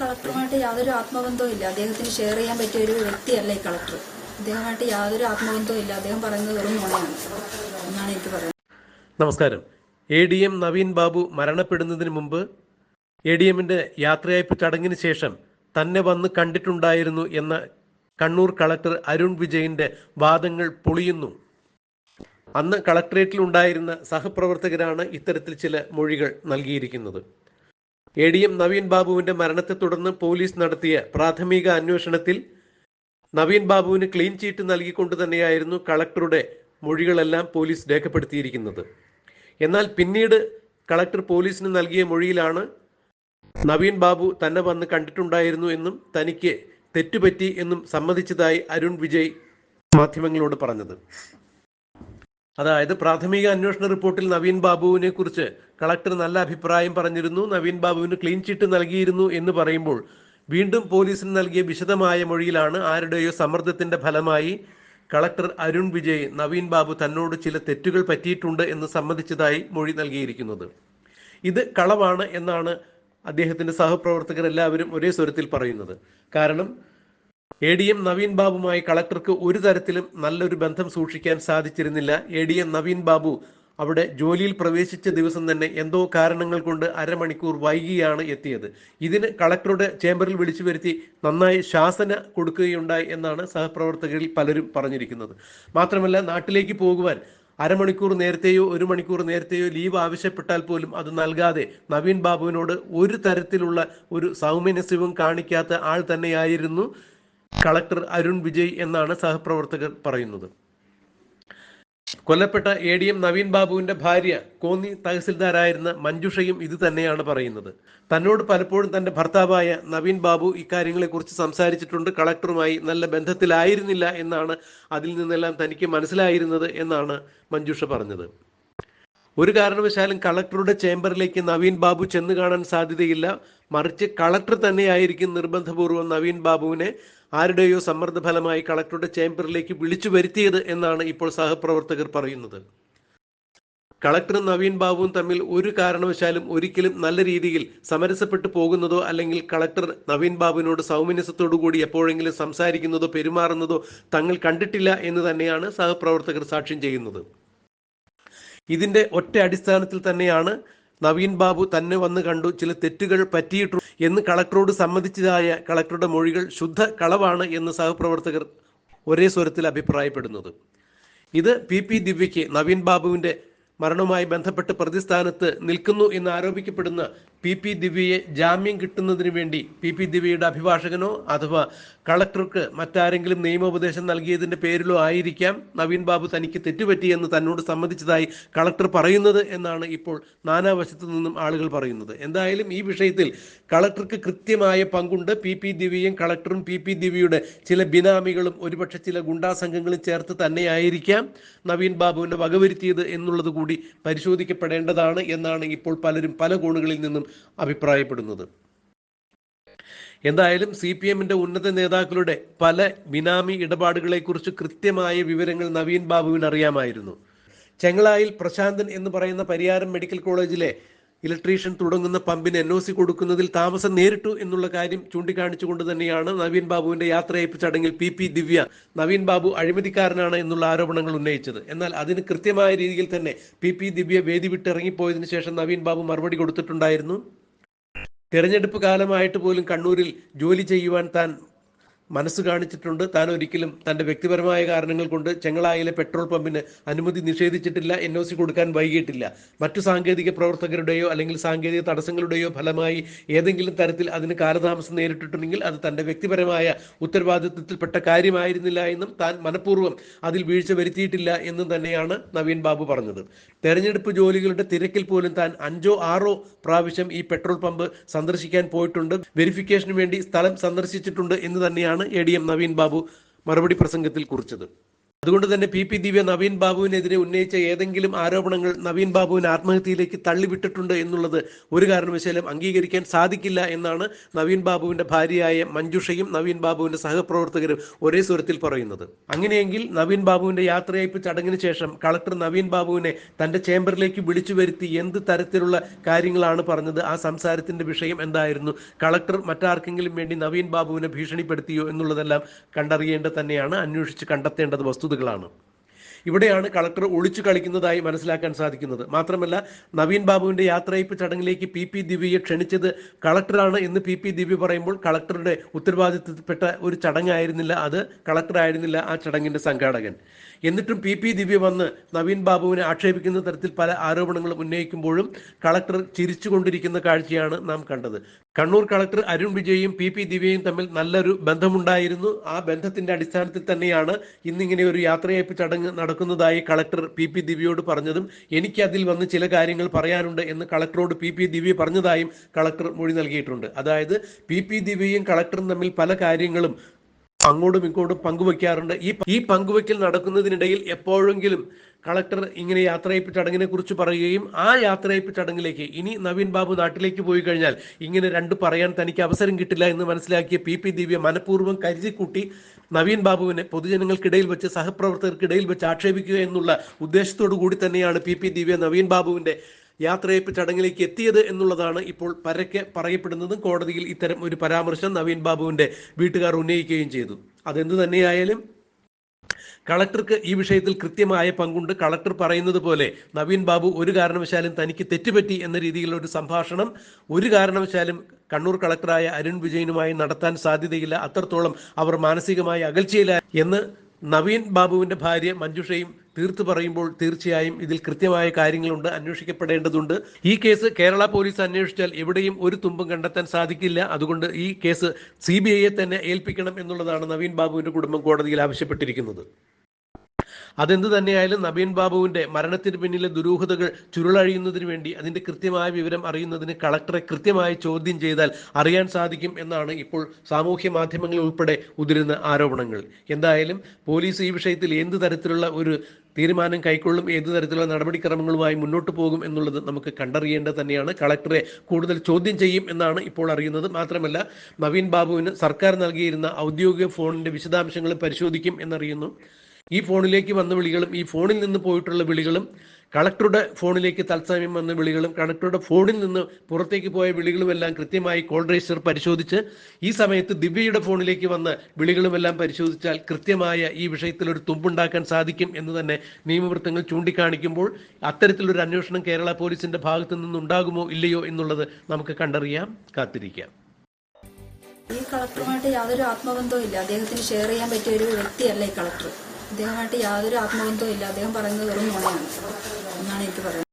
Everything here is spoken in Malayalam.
കളക്ടറുമായിട്ട് യാതൊരു ആത്മബന്ധവും ഇല്ല. അദ്ദേഹത്തിന് ഷെയർ ചെയ്യാൻ പറ്റിയ ഒരു വ്യക്തിയല്ല ഈ കളക്ടർ. അദ്ദേഹമായിട്ട് യാതൊരു ആത്മബന്ധവും ഇല്ല. അദ്ദേഹം പറയുന്നത് വെറും നുണയാണ്. എന്നാണ് എനിക്ക് പറയുന്നത് നമസ്കാരം. A D M Naveen Babu മരണപ്പെടുന്നതിന് മുമ്പ് എ ഡി എമ്മിന്റെ യാത്രയയപ്പ് ചടങ്ങിന് ശേഷം തന്നെ വന്ന് കണ്ടിട്ടുണ്ടായിരുന്നു എന്ന കണ്ണൂർ കളക്ടർ അരുൺ വിജയന്റെ വാദങ്ങൾ പൊളിയുന്നു. അന്ന് കളക്ടറേറ്റിൽ ഉണ്ടായിരുന്ന സഹപ്രവർത്തകരാണ് ഇത്തരത്തിൽ ചില മൊഴികൾ നൽകിയിരിക്കുന്നത്. എ ഡി എം നവീൻ ബാബുവിന്റെ മരണത്തെ തുടർന്ന് പോലീസ് നടത്തിയ പ്രാഥമിക അന്വേഷണത്തിൽ നവീൻ ബാബുവിന് ക്ലീൻ ചീറ്റ് നൽകിക്കൊണ്ട് തന്നെയായിരുന്നു കളക്ടറുടെ മൊഴികളെല്ലാം പോലീസ് രേഖപ്പെടുത്തിയിരിക്കുന്നത്. എന്നാൽ പിന്നീട് കളക്ടർ പോലീസിന് നൽകിയ മൊഴിയിലാണ് നവീൻ ബാബു തന്നെ വന്ന് കണ്ടിട്ടുണ്ടായിരുന്നു എന്നും തനിക്ക് തെറ്റുപറ്റി എന്നും സമ്മതിച്ചതായി അരുൺ വിജയ് മാധ്യമങ്ങളോട് പറഞ്ഞത്. അതായത് പ്രാഥമിക അന്വേഷണ റിപ്പോർട്ടിൽ നവീൻ ബാബുവിനെ കുറിച്ച് കളക്ടർ നല്ല അഭിപ്രായം പറഞ്ഞിരുന്നു. നവീൻ ബാബുവിന് ക്ലീൻ ചിറ്റ് നൽകിയിരുന്നു എന്ന് പറയുമ്പോൾ വീണ്ടും പോലീസിന് നൽകിയ വിശദമായ മൊഴിയിലാണ് ആരുടെയോ സമ്മർദ്ദത്തിന്റെ ഫലമായി കളക്ടർ അരുൺ വിജയ് നവീൻ ബാബു തന്നോട് ചില തെറ്റുകൾ പറ്റിയിട്ടുണ്ട് എന്ന് സമ്മതിച്ചതായി മൊഴി നൽകിയിരിക്കുന്നത്. ഇത് കളവാണ് എന്നാണ് അദ്ദേഹത്തിന്റെ സഹപ്രവർത്തകർ എല്ലാവരും ഒരേ സ്വരത്തിൽ പറയുന്നത്. കാരണം എ ഡി എം നവീൻ ബാബുമായി കളക്ടർക്ക് ഒരു തരത്തിലും നല്ലൊരു ബന്ധം സൂക്ഷിക്കാൻ സാധിച്ചിരുന്നില്ല. A D M Naveen Babu അവിടെ ജോലിയിൽ പ്രവേശിച്ച ദിവസം തന്നെ എന്തോ കാരണങ്ങൾ കൊണ്ട് അരമണിക്കൂർ വൈകിയാണ് എത്തിയത്. ഇതിന് കളക്ടറുടെ ചേംബറിൽ വിളിച്ചു വരുത്തി നന്നായി ശാസന കൊടുക്കുകയുണ്ടായി എന്നാണ് സഹപ്രവർത്തകരിൽ പലരും പറഞ്ഞിരിക്കുന്നത്. മാത്രമല്ല നാട്ടിലേക്ക് പോകുവാൻ അരമണിക്കൂർ നേരത്തെയോ ഒരു മണിക്കൂർ നേരത്തെയോ ലീവ് ആവശ്യപ്പെട്ടാൽ പോലും അത് നൽകാതെ നവീൻ ബാബുവിനോട് ഒരു തരത്തിലുള്ള ഒരു സൗമനസ്യവും കാണിക്കാത്ത ആൾ തന്നെയായിരുന്നു. കളക്ടർ അരുൺ വിജയ് എന്നാണ് സഹപ്രവർത്തകർ പറയുന്നത്. കൊല്ലപ്പെട്ട എ ഡി എം നവീൻ ബാബുവിന്റെ ഭാര്യ കോന്നി തഹസിൽദാരായിരുന്ന മഞ്ജുഷയും ഇത് തന്നെയാണ് പറയുന്നത്. തന്നോട് പലപ്പോഴും തന്റെ ഭർത്താവായ നവീൻ ബാബു ഇക്കാര്യങ്ങളെക്കുറിച്ച് സംസാരിച്ചിട്ടുണ്ട്. കളക്ടറുമായി നല്ല ബന്ധത്തിലായിരുന്നില്ല എന്നാണ് അതിൽ നിന്നെല്ലാം തനിക്ക് മനസ്സിലായിരുന്നത് എന്നാണ് മഞ്ജുഷ പറഞ്ഞത്. ഒരു കാരണവശാലും കളക്ടറുടെ ചേംബറിലേക്ക് നവീൻ ബാബു ചെന്ന് കാണാൻ സാധ്യതയില്ല. മറിച്ച് കളക്ടർ തന്നെയായിരിക്കും നിർബന്ധപൂർവം നവീൻ ബാബുവിനെ ആരുടെയോ സമ്മർദ്ദ ഫലമായി കളക്ടറുടെ ചേംബറിലേക്ക് വിളിച്ചു വരുത്തിയത് എന്നാണ് ഇപ്പോൾ സഹപ്രവർത്തകർ പറയുന്നത്. കളക്ടറും നവീൻ ബാബുവും തമ്മിൽ ഒരു കാരണവശാലും ഒരിക്കലും നല്ല രീതിയിൽ സമരസപ്പെട്ടു പോകുന്നതോ അല്ലെങ്കിൽ കളക്ടർ നവീൻ ബാബുവിനോട് സൗമനസ്യത്തോടു കൂടി എപ്പോഴെങ്കിലും സംസാരിക്കുന്നതോ പെരുമാറുന്നതോ തങ്ങൾ കണ്ടിട്ടില്ല എന്ന് തന്നെയാണ് സഹപ്രവർത്തകർ സാക്ഷ്യം ചെയ്യുന്നത്. ഇതിന്റെ ഒറ്റ അടിസ്ഥാനത്തിൽ തന്നെയാണ് നവീൻ ബാബു തന്നെ വന്ന് കണ്ടു. ചില തെറ്റുകൾ പറ്റിയിട്ടു എന്ന് കളക്ടറോട് സമ്മതിച്ചതായ കളക്ടറുടെ മൊഴികൾ ശുദ്ധ കളവാണ് എന്ന് സഹപ്രവർത്തകർ ഒരേ സ്വരത്തിൽ അഭിപ്രായപ്പെടുന്നത്. ഇത് പി പി ദിവ്യയ്ക്ക് നവീൻ ബാബുവിന്റെ മരണവുമായി ബന്ധപ്പെട്ട് പ്രതിസ്ഥാനത്ത് നിൽക്കുന്നു എന്ന് ആരോപിക്കപ്പെടുന്ന പി പി ദിവ്യയെ ജാമ്യം കിട്ടുന്നതിന് വേണ്ടി പി പി ദിവ്യയുടെ അഭിഭാഷകനോ അഥവാ കളക്ടർക്ക് മറ്റാരെങ്കിലും നിയമോപദേശം നൽകിയതിന്റെ പേരിലോ ആയിരിക്കാം നവീൻ ബാബു തനിക്ക് തെറ്റുപറ്റിയെന്ന് തന്നോട് സമ്മതിച്ചതായി കളക്ടർ പറയുന്നത് എന്നാണ് ഇപ്പോൾ നാനാവശത്തു നിന്നും ആളുകൾ പറയുന്നത്. എന്തായാലും ഈ വിഷയത്തിൽ കളക്ടർക്ക് കൃത്യമായ പങ്കുണ്ട്. പി പി ദിവ്യയും കളക്ടറും പി പി ദിവ്യയുടെ ചില ബിനാമികളും ഒരുപക്ഷെ ചില ഗുണ്ടാ സംഘങ്ങളും ചേർത്ത് തന്നെയായിരിക്കാം നവീൻ ബാബുവിനെ വകവരുത്തിയത് എന്നുള്ളത് കൂടി പരിശോധിക്കപ്പെടേണ്ടതാണ് എന്നാണ് ഇപ്പോൾ പലരും പല കോണുകളിൽ നിന്നും അഭിപ്രായപ്പെടുന്നത്. എന്തായാലും സി പി എമ്മിന്റെ ഉന്നത നേതാക്കളുടെ പല ബിനാമി ഇടപാടുകളെക്കുറിച്ച് കൃത്യമായ വിവരങ്ങൾ നവീൻ ബാബുവിന് അറിയാമായിരുന്നു ചെങ്ങളായിൽ പ്രശാന്തൻ എന്ന് പറയുന്ന പരിയാരം മെഡിക്കൽ കോളേജിലെ ഇലക്ട്രീഷ്യൻ തുടങ്ങുന്ന പമ്പിന് എൻ ഒ സി കൊടുക്കുന്നതിൽ താമസം നേരിട്ടു എന്നുള്ള കാര്യം ചൂണ്ടിക്കാണിച്ചുകൊണ്ട് തന്നെയാണ് നവീൻ ബാബുവിന്റെ യാത്രയയപ്പ് ചടങ്ങിൽ പി പി ദിവ്യ നവീൻ ബാബു അഴിമതിക്കാരനാണ് എന്നുള്ള ആരോപണങ്ങൾ ഉന്നയിച്ചത്. എന്നാൽ അതിന് കൃത്യമായ രീതിയിൽ തന്നെ പി പി ദിവ്യ വേദി വിട്ടിറങ്ങിപ്പോയതിനു ശേഷം നവീൻ ബാബു മറുപടി കൊടുത്തിട്ടുണ്ടായിരുന്നു. തെരഞ്ഞെടുപ്പ് കാലമായിട്ട് പോലും കണ്ണൂരിൽ ജോലി ചെയ്യുവാൻ താൻ മനസ്സ് കാണിച്ചിട്ടുണ്ട്. താൻ ഒരിക്കലും തന്റെ വ്യക്തിപരമായ കാരണങ്ങൾ കൊണ്ട് ചെങ്ങളായിലെ പെട്രോൾ പമ്പിന് അനുമതി നിഷേധിച്ചിട്ടില്ല എൻ ഒ സി കൊടുക്കാൻ വൈകിയിട്ടില്ല. മറ്റു സാങ്കേതിക പ്രവർത്തകരുടെയോ അല്ലെങ്കിൽ സാങ്കേതിക തടസ്സങ്ങളുടെയോ ഫലമായി ഏതെങ്കിലും തരത്തിൽ അതിന് കാലതാമസം നേരിട്ടിട്ടുണ്ടെങ്കിൽ അത് തന്റെ വ്യക്തിപരമായ ഉത്തരവാദിത്വത്തിൽപ്പെട്ട കാര്യമായിരുന്നില്ല എന്നും താൻ മനഃപൂർവം അതിൽ വീഴ്ച വരുത്തിയിട്ടില്ല എന്നും തന്നെയാണ് നവീൻ ബാബു പറഞ്ഞത്. തെരഞ്ഞെടുപ്പ് ജോലികളുടെ തിരക്കിൽ പോലും താൻ അഞ്ചോ ആറോ പ്രാവശ്യം ഈ പെട്രോൾ പമ്പ് സന്ദർശിക്കാൻ പോയിട്ടുണ്ട്. വെരിഫിക്കേഷന് വേണ്ടി സ്ഥലം സന്ദർശിച്ചിട്ടുണ്ട് എന്ന് തന്നെയാണ് A D M Naveen Babu മറുപടി പ്രസംഗത്തിൽ കുറിച്ചത് അതുകൊണ്ട് തന്നെ പി പി ദിവ്യ നവീൻ ബാബുവിനെതിരെ ഉന്നയിച്ച ഏതെങ്കിലും ആരോപണങ്ങൾ നവീൻ ബാബുവിനെ ആത്മഹത്യയിലേക്ക് തള്ളിവിട്ടിട്ടുണ്ട് എന്നുള്ളത് ഒരു കാരണവശാലും അംഗീകരിക്കാൻ സാധിക്കില്ല എന്നാണ് നവീൻ ബാബുവിന്റെ ഭാര്യയായ മഞ്ജുഷയും നവീൻ ബാബുവിന്റെ സഹപ്രവർത്തകരും ഒരേ സ്വരത്തിൽ പറയുന്നത്. അങ്ങനെയെങ്കിൽ നവീൻ ബാബുവിന്റെ യാത്രയയപ്പ് ചടങ്ങിന് ശേഷം കളക്ടർ നവീൻ ബാബുവിനെ തന്റെ ചേംബറിലേക്ക് വിളിച്ചു വരുത്തി എന്ത് തരത്തിലുള്ള കാര്യങ്ങളാണ് പറഞ്ഞത് ആ സംസാരത്തിന്റെ വിഷയം എന്തായിരുന്നു കളക്ടർ മറ്റാർക്കെങ്കിലും വേണ്ടി നവീൻ ബാബുവിനെ ഭീഷണിപ്പെടുത്തിയോ എന്നുള്ളതെല്ലാം കണ്ടറിയേണ്ടത് തന്നെയാണ് അന്വേഷിച്ച് കണ്ടെത്തേണ്ടത് വസ്തുതകളാണ് ഇവിടെയാണ് കളക്ടർ ഒളിച്ചു കളിക്കുന്നതായി മനസ്സിലാക്കാൻ സാധിക്കുന്നത്. മാത്രമല്ല നവീൻ ബാബുവിന്റെ യാത്രയപ്പ് ചടങ്ങിലേക്ക് പി പി ദിവ്യയെ ക്ഷണിച്ചത് കളക്ടറാണ് എന്ന് പി പി ദിവ്യ പറയുമ്പോൾ കളക്ടറുടെ ഉത്തരവാദിത്തപ്പെട്ട ഒരു ചടങ്ങായിരുന്നില്ല അത്. കളക്ടറായിരുന്നില്ല ആ ചടങ്ങിന്റെ സംഘാടകൻ. എന്നിട്ടും പി പി ദിവ്യ വന്ന് നവീൻ ബാബുവിനെ ആക്ഷേപിക്കുന്ന തരത്തിൽ പല ആരോപണങ്ങളും ഉന്നയിക്കുമ്പോഴും കളക്ടർ ചിരിച്ചുകൊണ്ടിരിക്കുന്ന കാഴ്ചയാണ് നാം കണ്ടത്. കണ്ണൂർ കളക്ടർ അരുൺ വിജയും പി പി ദിവ്യയും തമ്മിൽ നല്ലൊരു ബന്ധമുണ്ടായിരുന്നു. ആ ബന്ധത്തിന്റെ അടിസ്ഥാനത്തിൽ തന്നെയാണ് ഇന്നിങ്ങനെ ഒരു യാത്രയയപ്പ് ചടങ്ങ് നടക്കുന്നതായി കളക്ടർ പി പി ദിവ്യയോട് പറഞ്ഞതും എനിക്ക് അതിൽ വന്ന് ചില കാര്യങ്ങൾ പറയാനുണ്ട് എന്ന് കളക്ടറോട് പി പി ദിവ്യ പറഞ്ഞതായും കളക്ടർ മൊഴി നൽകിയിട്ടുണ്ട്. അതായത് പി പി ദിവ്യയും കളക്ടറും തമ്മിൽ പല കാര്യങ്ങളും അങ്ങോട്ടും ഇങ്ങോട്ടും പങ്കുവെക്കാറുണ്ട്. ഈ ഈ പങ്കുവെക്കൽ നടക്കുന്നതിനിടയിൽ എപ്പോഴെങ്കിലും കളക്ടർ ഇങ്ങനെ യാത്രയപ്പ് ചടങ്ങിനെ കുറിച്ച് പറയുകയും ആ യാത്രയപ്പ് ചടങ്ങിലേക്ക് ഇനി നവീൻ ബാബു നാട്ടിലേക്ക് പോയി കഴിഞ്ഞാൽ ഇങ്ങനെ രണ്ട് പറയാൻ തനിക്ക് അവസരം കിട്ടില്ല എന്ന് മനസ്സിലാക്കിയ പി. പി. ദിവ്യ മനഃപൂർവം കരുതിക്കൂട്ടി നവീൻ ബാബുവിനെ പൊതുജനങ്ങൾക്കിടയിൽ വെച്ച് സഹപ്രവർത്തകർക്കിടയിൽ വെച്ച് ആക്ഷേപിക്കുക എന്നുള്ള ഉദ്ദേശത്തോടു കൂടി തന്നെയാണ് പി. പി. ദിവ്യ നവീൻ ബാബുവിന്റെ യാത്രയപ്പ് ചടങ്ങിലേക്ക് എത്തിയത് എന്നുള്ളതാണ് ഇപ്പോൾ പരക്കെ പറയപ്പെടുന്നതും കോടതിയിൽ ഇത്തരം ഒരു പരാമർശം നവീൻ ബാബുവിന്റെ വീട്ടുകാർ ഉന്നയിക്കുകയും ചെയ്തു. അതെന്ത് തന്നെയായാലും കളക്ടർക്ക് ഈ വിഷയത്തിൽ കൃത്യമായ പങ്കുണ്ട്. കളക്ടർ പറയുന്നത് പോലെ നവീൻ ബാബു ഒരു കാരണവശാലും തനിക്ക് തെറ്റുപറ്റി എന്ന രീതിയിലുള്ള ഒരു സംഭാഷണം ഒരു കാരണവശാലും കണ്ണൂർ കളക്ടറായ അരുൺ വിജയനുമായി നടത്താൻ സാധ്യതയില്ല. അത്രത്തോളം അവർ മാനസികമായി അകൽച്ചയില്ല എന്ന് നവീൻ ബാബുവിന്റെ ഭാര്യ മഞ്ജുഷയും തീർത്തു പറയുമ്പോൾ തീർച്ചയായും ഇതിൽ കൃത്യമായ കാര്യങ്ങളുണ്ട് അന്വേഷിക്കപ്പെടേണ്ടതുണ്ട്. ഈ കേസ് കേരള പോലീസ് അന്വേഷിച്ചാൽ എവിടെയും ഒരു തുമ്പും കണ്ടെത്താൻ സാധിക്കില്ല. അതുകൊണ്ട് ഈ കേസ് സി തന്നെ ഏൽപ്പിക്കണം എന്നുള്ളതാണ് നവീൻ ബാബുവിന്റെ കുടുംബം കോടതിയിൽ ആവശ്യപ്പെട്ടിരിക്കുന്നത്. അതെന്ത് തന്നെയായാലും നബീൻ ബാബുവിന്റെ മരണത്തിന് പിന്നിലെ ദുരൂഹതകൾ ചുരുളഴിയുന്നതിന് വേണ്ടി അതിന്റെ കൃത്യമായ വിവരം അറിയുന്നതിന് കളക്ടറെ കൃത്യമായി ചോദ്യം ചെയ്താൽ അറിയാൻ സാധിക്കും എന്നാണ് ഇപ്പോൾ സാമൂഹ്യ മാധ്യമങ്ങളിൽ ഉൾപ്പെടെ ഉതിരുന്ന ആരോപണങ്ങൾ. എന്തായാലും പോലീസ് ഈ വിഷയത്തിൽ എന്ത് തരത്തിലുള്ള ഒരു തീരുമാനം കൈക്കൊള്ളും ഏത് തരത്തിലുള്ള നടപടിക്രമങ്ങളുമായി മുന്നോട്ട് പോകും എന്നുള്ളത് നമുക്ക് കണ്ടറിയേണ്ടത് തന്നെയാണ്. കളക്ടറെ കൂടുതൽ ചോദ്യം ചെയ്യും എന്നാണ് ഇപ്പോൾ അറിയുന്നത്. മാത്രമല്ല നവീൻ ബാബുവിന് സർക്കാർ നൽകിയിരുന്ന ഔദ്യോഗിക ഫോണിന്റെ വിശദാംശങ്ങൾ പരിശോധിക്കും എന്നറിയുന്നു. ഈ ഫോണിലേക്ക് വന്ന വിളികളും ഈ ഫോണിൽ നിന്ന് പോയിട്ടുള്ള വിളികളും കളക്ടറുടെ ഫോണിലേക്ക് തത്സമയം വന്ന വിളികളും കളക്ടറുടെ ഫോണിൽ നിന്ന് പുറത്തേക്ക് പോയ വിളികളുമെല്ലാം കൃത്യമായി കോൾ രജിസ്റ്റർ പരിശോധിച്ച് ഈ സമയത്ത് ദിവ്യയുടെ ഫോണിലേക്ക് വന്ന വിളികളുമെല്ലാം പരിശോധിച്ചാൽ കൃത്യമായ ഈ വിഷയത്തിൽ ഒരു തുമ്പുണ്ടാക്കാൻ സാധിക്കും എന്ന് തന്നെ നിയമവൃത്തങ്ങൾ ചൂണ്ടിക്കാണിക്കുമ്പോൾ അത്തരത്തിലൊരു അന്വേഷണം കേരള പോലീസിന്റെ ഭാഗത്തു നിന്നുണ്ടാകുമോ ഇല്ലയോ എന്നുള്ളത് നമുക്ക് കണ്ടറിയാം കാത്തിരിക്കാം. ഈ കളക്ടറുമായിട്ട് യാതൊരു ആത്മബന്ധവും ഇല്ല. അദ്ദേഹത്തിന് ഷെയർ ചെയ്യാൻ പറ്റിയ ഒരു വ്യക്തിയല്ല ഈ കളക്ടർ. അദ്ദേഹമായിട്ട് യാതൊരു ആത്മബന്ധവും ഇല്ല. അദ്ദേഹം പറയുന്നത് വെറും നുണയാണ് എന്നാണ് എനിക്ക് പറയുന്നത്